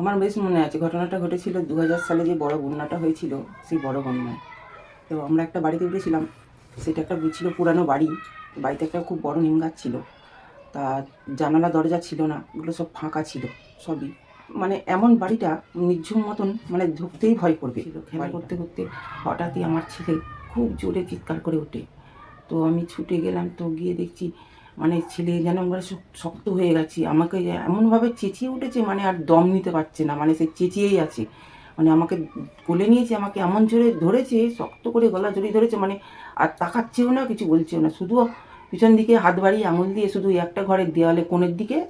আমার বেশ মনে আছে ঘটনাটা ঘটেছিল দু হাজার সালে যে বড় বন্যাটা হয়েছিল সেই বড় বন্যায়। তো আমরা একটা বাড়িতে উঠেছিলাম সেটা একটা ছিল পুরানো বাড়ি বাড়িতে একটা খুব বড় নিম গাছ ছিল। তা জানালা দরজা ছিল না ওগুলো সব ফাঁকা ছিল সবই। মানে এমন বাড়িটা নির্ঝুম মতন মানে ঢুকতেই ভয় করবে। খেলা করতে করতে হঠাৎই আমার ছেলে খুব জোরে চিৎকার করে ওঠে। তো আমি ছুটে গেলাম তো গিয়ে দেখছি মানে ছেলে যেন আমরা শক- শক্ত হয়ে গেছি। আমাকে এমনভাবে চেঁচিয়ে উঠেছে মানে আর দম নিতে পারছে না। মানে সে চেঁচিয়েই আছে। মানে আমাকে কোলে নিয়েছে, আমাকে এমন জোরে ধরেছে, শক্ত করে গলা জড়িয়ে ধরেছে মানে আর তাকাচ্ছেও না, কিছু বলছেও না। শুধু পিছন দিকে হাত বাড়িয়ে আঙুল দিয়ে শুধু একটা ঘরের দেওয়ালে কোণের দিকে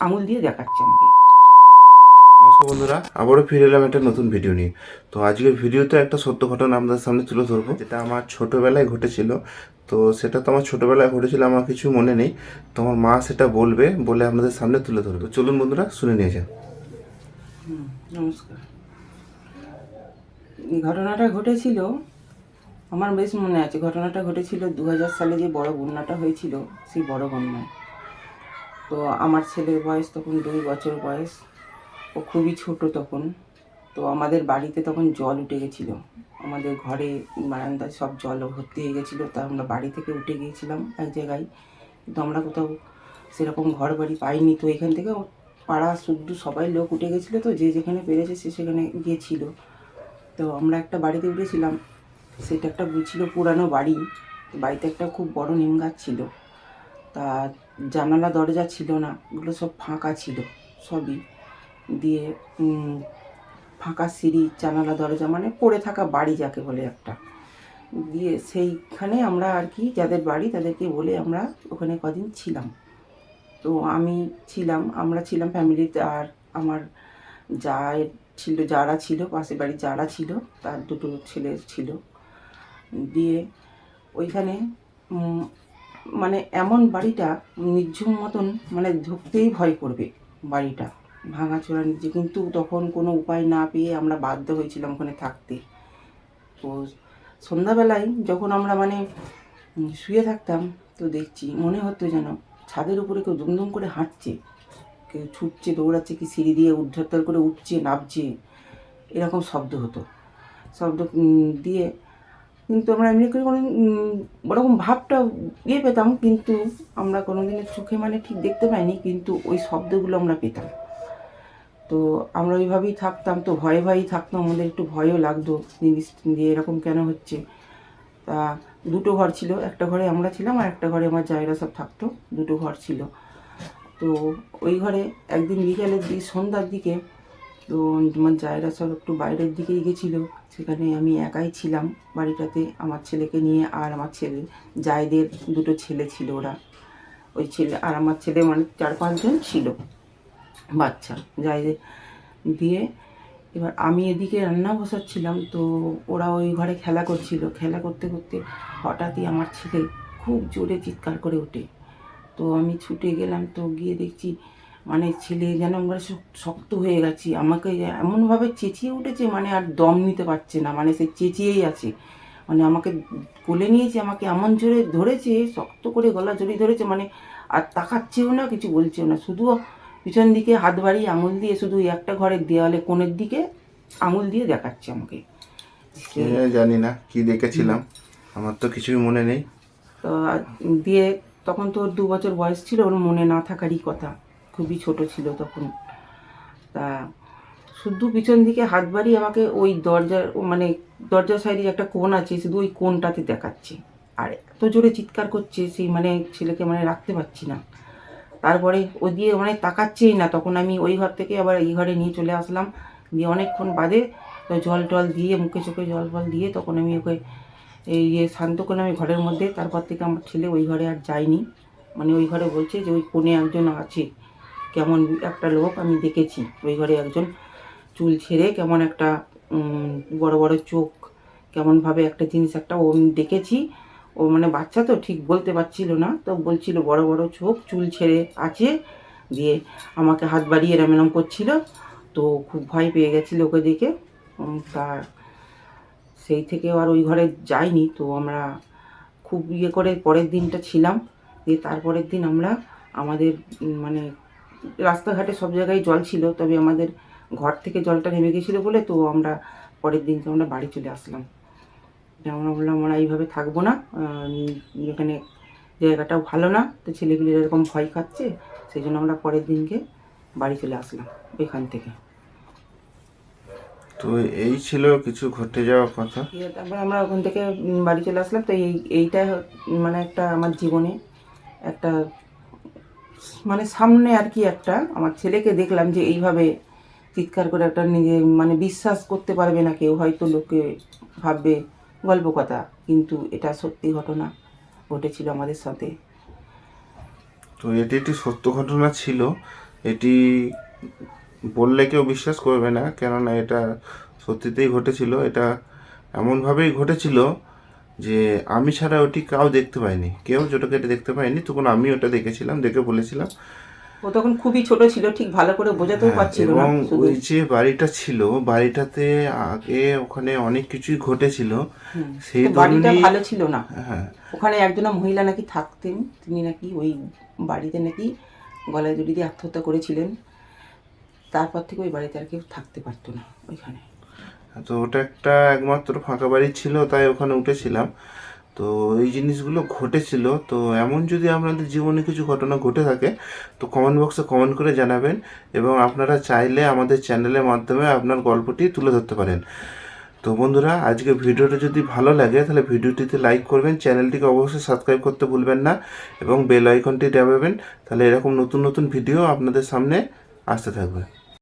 আঙুল দিয়ে দেখাচ্ছে আমাকে। নমস্কার বন্ধুরা, আবারও ফিরে এলাম একটা নতুন ভিডিও নিয়ে। তো আজকের ভিডিওতে একটা সত্য ঘটনা আপনাদের সামনে তুলে ধরবো, যেটা আমার ছোটোবেলায় ঘটেছিল। তো সেটা তো আমার ছোটোবেলায় ঘটেছিল, আমার কিছু মনে নেই। তো আমার মা সেটা বলবে, বলে আপনাদের সামনে তুলে ধরবে। চলুন বন্ধুরা, শুনে নিয়ে যান। নমস্কার। ঘটনাটা ঘটেছিল, আমার বেশ মনে আছে, ঘটনাটা ঘটেছিল দু হাজার সালে যে বড় বন্যাটা হয়েছিল, সেই বড় বন্যায়। তো আমার ছেলের বয়স তখন দুই বছর বয়স। ও খুবই ছোট তখন। তো আমাদের বাড়িতে তখন জল উঠে গেছিল। আমাদের ঘরে বারান্দায় সব জল ভর্তি হয়ে গেছিল। তা আমরা বাড়ি থেকে উঠে গিয়েছিলাম এক জায়গায়। কিন্তু আমরা কোথাও সেরকম ঘর বাড়ি পাইনি। তো এখান থেকে পাড়া শুদ্ধ সবাই লোক উঠে গেছিল তো, যে যেখানে পেরেছে সে সেখানে গিয়েছিল। তো আমরা একটা বাড়িতে উঠেছিলাম। সেটা একটা ছিল পুরানো বাড়ি। বাড়িতে একটা খুব বড় নিম গাছ ছিল। তা জানালা দরজা ছিল না। ওগুলো সব ফাঁকা ছিল, সবই। দিয়ে ফাঁকা সিঁড়ি, জানালা, দরজা মানে পড়ে থাকা বাড়ি যাকে বলে একটা। দিয়ে সেইখানে আমরা আর কি, যাদের বাড়ি তাদেরকে বলে আমরা ওখানে কদিন ছিলাম। তো আমি ছিলাম, আমরা ছিলাম ফ্যামিলিতে আর আমার যা ছিল, যারা ছিল, পাশের বাড়ি যারা ছিল, তার দুটো ছেলে ছিল। দিয়ে ওইখানে মানে এমন বাড়িটা নির্ঝুম মতন মানে ঢুকতেই ভয় করবে বাড়িটা। ভাঙাচোরা নিচে। কিন্তু তখন কোনো উপায় না পেয়ে আমরা বাধ্য হয়েছিলাম ওখানে থাকতে। তো সন্ধ্যাবেলায় যখন আমরা মানে শুয়ে থাকতাম, তো দেখছি মনে হতো যেন ছাদের উপরে কেউ দুমদুম করে হাঁটছে। কেউ ছুটছে, দৌড়াচ্ছে কি সিঁড়ি দিয়ে উদ্ধার করে উঠছে, নামছে, এরকম শব্দ হতো। শব্দ দিয়ে কিন্তু আমরা এমনি করে কোনো ওরকম ভাবটা ইয়ে পেতাম, কিন্তু আমরা কোনো দিনের চোখে মানে ঠিক দেখতে পাইনি, কিন্তু ওই শব্দগুলো আমরা পেতাম। তো আমরা ওইভাবেই থাকতাম, তো ভয়ে ভয়েই থাকতাম আমাদের একটু ভয়ও লাগতো, জিনিস যে এরকম কেন হচ্ছে? তা দুটো ঘর ছিল, একটা ঘরে আমরা ছিলাম আর একটা ঘরে আমার জায়গা সব থাকতো, দুটো ঘর ছিল। তো ওই ঘরে একদিন বিকেলের দিকে, সন্ধ্যার দিকে, তো আমার জায়গা সব একটু বাইরের দিকেই গেছিল, সেখানে আমি একাই ছিলাম বাড়িটাতে, আমার ছেলেকে নিয়ে আর আমার ছেলে, জায়দের দুটো ছেলে ছিল ওরা। ওই ছেলে আর আমার ছেলে মানে চার পাঁচজন ছিল। বাচ্চা জায়দের দিয়ে এবার আমি এদিকে রান্না বসাচ্ছিলাম, তো ওরা ওই ঘরে খেলা করছিল। খেলা করতে করতে হঠাৎই আমার ছেলে খুব জোরে চিৎকার করে ওঠে। তো আমি ছুটে গেলাম, তো গিয়ে দেখছি মানে ছেলে যেন একবারে শক্ত হয়ে গেছি। আমাকে এমনভাবে চেঁচিয়ে উঠেছে মানে আর দম নিতে পারছে না মানে সে চেঁচিয়েই আছে। মানে আমাকে কোলে নিয়েছে আমাকে এমন জোরে ধরেছে, শক্ত করে গলা জড়িয়ে ধরেছে মানে আর তাকাচ্ছেও না, কিছু বলছেও না। শুধু পিছন দিকে হাত বাড়িয়ে আঙুল দিয়ে শুধু একটা ঘরের দেওয়ালে কোণের দিকে আঙুল দিয়ে দেখাচ্ছে আমাকে। জানি না কি দেখেছিলাম? আমার তো কিছুই মনে নেই। তো দিয়ে তখন তো ওর দু বছর বয়স ছিল ওর মনে না থাকারই কথা। খুবই ছোট ছিল তখন। তা শুধু পিছন দিকে হাত বাড়িয়ে আমাকে ওই দরজার মানে দরজার সাইডে একটা কোণ আছে শুধু ওই কোণটাতে দেখাচ্ছে। আর এত জোরে চিৎকার করছে সেই মানে ছেলেকে মানে রাখতে পারছি না। তারপরে ওই দিয়ে মানে তাকাচ্ছেই না। তখন আমি ওই ঘর থেকে আবার এই ঘরে নিয়ে চলে আসলাম। দিয়ে অনেকক্ষণ বাদে তো জল টল দিয়ে, মুখে চোখে জল ফল দিয়ে তখন আমি ওকে এই ইয়ে শান্ত করলাম আমি ঘরের মধ্যে, তারপর থেকে আমার ছেলে ওই ঘরে আর যায়নি। মানে ওই ঘরে বলছে যে ওই কোণে একজন আছে। কেমন একটা লোক আমি দেখেছি। ওই ঘরে একজন চুল ছেড়ে কেমন একটা বড় বড় চোখ, কেমনভাবে একটা জিনিস একটা ও আমি দেখেছি। ও মানে বাচ্চা তো ঠিক বলতে পারছিল না, তো বলছিল বড় বড় চোখ চুল ছেড়ে আছে, দিয়ে আমাকে হাত বাড়িয়ে এরম এরম করছিল, তো খুব ভয় পেয়ে গেছিল ওকে দেখে। তা সেই থেকে আর ওই ঘরে যাইনি, তো আমরা খুব ইয়ে করে পরের দিনটা ছিলাম, দিয়ে তারপরের দিন আমরা আমাদের মানে রাস্তাঘাটে সব জায়গায় জল ছিল, তবে আমাদের ঘর থেকে জলটা নেমে গেছিল বলে তো আমরা পরের দিনকে আমরা বাড়ি চলে আসলাম। আমরা বললাম আমরা এইভাবে থাকব না এখানে জায়গাটাও ভালো না তো ছেলেগুলো এরকম ভয় খাচ্ছে সেই জন্য আমরা পরের দিনকে বাড়ি চলে আসলাম এখান থেকে। তো এই ছিল কিছু ঘটে যাওয়ার কথা? দিয়ে তারপরে আমরা ওখান থেকে বাড়ি চলে আসলাম তো এই এইটা মানে একটা আমার জীবনে একটা মানে সামনে আর কি একটা আমার ছেলেকে দেখলাম যে এইভাবে চিৎকার করে একটা নিজে মানে বিশ্বাস করতে পারবে না কেউ হয়তো লোকে ভাববে গল্প কথা, কিন্তু এটা সত্যি ঘটনা ঘটেছিল আমাদের সাথে। তো এটি একটি সত্য ঘটনা ছিল। এটি বললে কেউ বিশ্বাস করবে না, কেননা এটা সত্যিতেই ঘটেছিল। এটা এমনভাবেই ঘটেছিল যে আমি ছাড়া ওটি কাউ দেখতে পাইনি কেউ যেটাকে দেখতে পাইনি তখন আমি ওটা দেখেছিলাম, দেখে বলেছিলাম। ও তখন খুবই ছোট ছিল ঠিক ভালো করে বোঝাতেও হ্যাঁ, পারছিল না এবং ওই যে বাড়িটা ছিল বাড়িটাতে আগে ওখানে অনেক কিছুই ঘটেছিল। সেই বাড়িটা ভালো ছিল না। হ্যাঁ। ওখানে একজনা মহিলা নাকি থাকতেন তিনি নাকি ওই বাড়িতে নাকি গলায় দড়ি দিয়ে আত্মহত্যা করেছিলেন। তারপর থেকে ওই বাড়িতে আর কেউ থাকতে পারতো না ওইখানে। তো ওটা একটা একমাত্র ফাঁকা বাড়ি ছিল তাই ওখানে উঠেছিলাম। তো এই জিনিসগুলো ঘটেছিল। তো এমন যদি আপনাদের জীবনে কিছু ঘটনা ঘটে থাকে, তো কমেন্ট বক্সে কমেন্ট করে জানাবেন এবং আপনারা চাইলে আমাদের চ্যানেলের মাধ্যমে আপনার গল্পটি তুলে ধরতে পারেন। তো বন্ধুরা আজকে ভিডিওটা যদি ভালো লাগে, তাহলে ভিডিওটিতে লাইক করবেন চ্যানেলটিকে অবশ্যই সাবস্ক্রাইব করতে ভুলবেন না এবং বেল আইকনটি দাবাবেন তাহলে এরকম নতুন নতুন ভিডিও আপনাদের সামনে আসতে থাকবে।